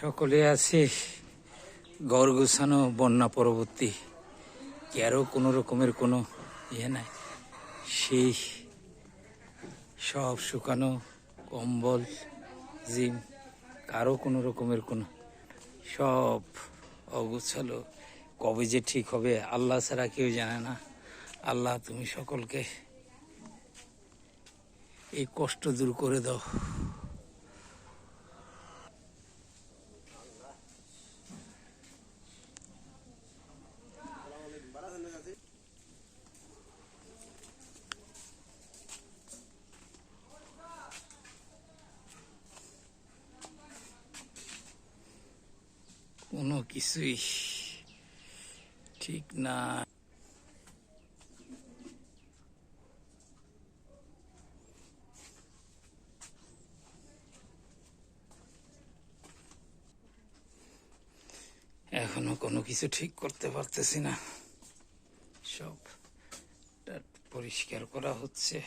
সকলে আছে ঘর গুছানো বন্যা পরবর্তী কারও কোনো রকমের কোনো ইয়ে নাই? সেই সব শুকানো, কম্বল, জিম, কারও কোনো রকমের কোনো। সব অগুছালো। কবে যে ঠিক হবে আল্লাহ ছাড়া কেউ জানে না। আল্লাহ তুমি সকলকে এই কষ্ট দূর করে দাও। কোনো কিছুই ঠিক না। এখনও কোনো কিছু ঠিক করতে পারতেছি না। সব পরিষ্কার করা হচ্ছে।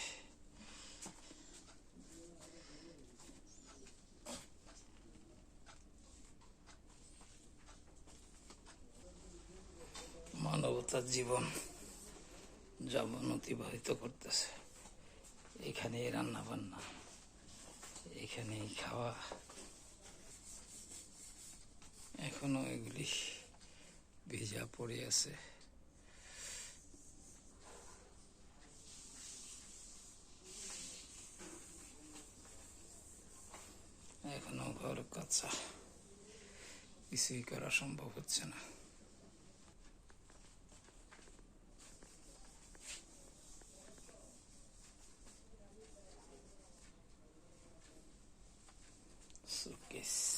মানবতার জীবন যেমন অতিবাহিত করতেছে। এখানেই রান্না বান্না এখানেই খাওয়া। এখনও এগুলি ভেজা পড়ে আছে। এখনও ঘর কাঁচা। কিছুই করা সম্ভব হচ্ছে না। eso que.